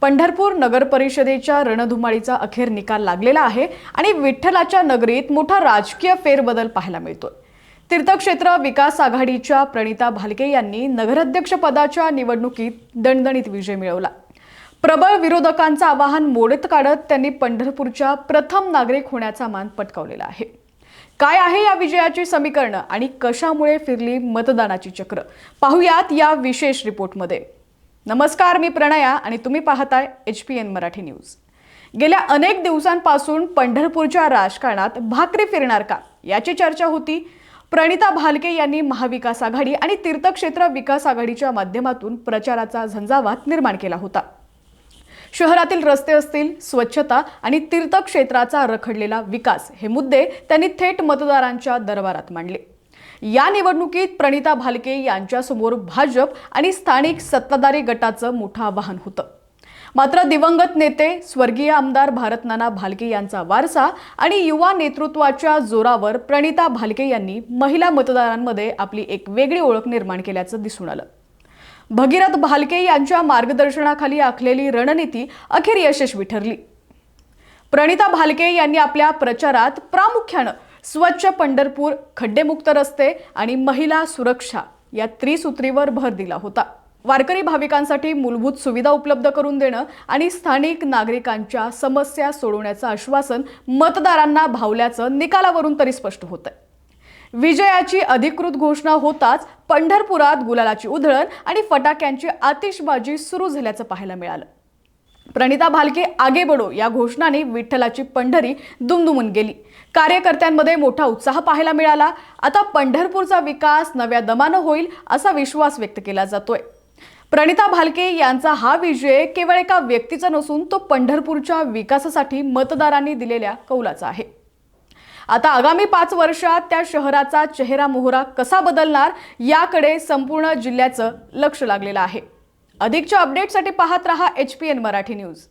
पंढरपूर नगर परिषदेच्या रणधुमाळीचा अखेर निकाल लागलेला आहे आणि विठ्ठलाच्या नगरीत मोठा राजकीय फेरबदल पाहायला मिळतोय. तीर्थक्षेत्र विकास आघाडीच्या प्रणिता भालके यांनी नगराध्यक्षपदाच्या निवडणुकीत दणदणीत विजय मिळवला. प्रबळ विरोधकांचं आवाहन मोडत काढत त्यांनी पंढरपूरच्या प्रथम नागरिक होण्याचा मान पटकावलेला आहे. काय आहे या विजयाची समीकरणं आणि कशामुळे फिरली मतदानाची चक्र? पाहुयात या विशेष रिपोर्टमध्ये. नमस्कार मी प्रणया आणि तुम्ही पाहताय H P N Marathi news. गेल्या अनेक दिवसांपासून पंढरपूरच्या राजकारणात भाकरी फिरणार का? याची चर्चा होती. प्रणिता भालके यांनी महाविकास आघाडी आणि तीर्थक्षेत्र विकास आघाडीच्या माध्यमातून प्रचाराचा झंझावात निर्माण केला होता. शहरातील रस्ते असतील स्वच्छता आणि तीर्थक्षेत्राचा रखडलेला विकास हे मुद्दे त्यांनी थेट मतदारांच्या दरबारात मांडले. या निवडणुकीत प्रणिता भालके यांच्यासमोर भाजप आणि स्थानिक सत्ताधारी गटाचं मोठं आवाहन होतं. मात्र दिवंगत नेते स्वर्गीय आमदार भारतनाना भालके यांचा वारसा आणि युवा नेतृत्वाच्या जोरावर प्रणिता भालके यांनी महिला मतदारांमध्ये आपली एक वेगळी ओळख निर्माण केल्याचं दिसून आलं. भगीरथ भालके यांच्या मार्गदर्शनाखाली आखलेली रणनीती अखेर यशस्वी ठरली. प्रणिता भालके यांनी आपल्या प्रचारात प्रामुख्यानं स्वच्छ पंढरपूर खड्डेमुक्त रस्ते आणि महिला सुरक्षा या त्रिसूत्रीवर भर दिला होता. वारकरी भाविकांसाठी मूलभूत सुविधा उपलब्ध करून देणं आणि स्थानिक नागरिकांच्या समस्या सोडवण्याचं आश्वासन मतदारांना भावल्याचं निकालावरून तरी स्पष्ट होतं विजयाची अधिकृत घोषणा होताच पंढरपुरात गुलालाची उधळण आणि फटाक्यांची आतिषबाजी सुरू झाल्याचं पाहायला मिळालं. प्रणिता भालके आगे बडो या घोषणाने विठ्ठलाची पंढरी दुमदुमून गेली. कार्यकर्त्यांमध्ये मोठा उत्साह पाहायला मिळाला. आता पंढरपूरचा विकास नव्या दमानं होईल असा विश्वास व्यक्त केला जातोय. प्रणिता भालके यांचा हा विजय केवळ एका व्यक्तीचा नसून तो पंढरपूरच्या विकासासाठी मतदारांनी दिलेल्या कौलाचा आहे. आता आगामी पाच वर्षात त्या शहराचा चेहरा मोहरा कसा बदलणार याकडे संपूर्ण जिल्ह्याचं लक्ष लागलेलं आहे. अधिकच्या अपडेटसाठी पाहत रहा H P N Marathi news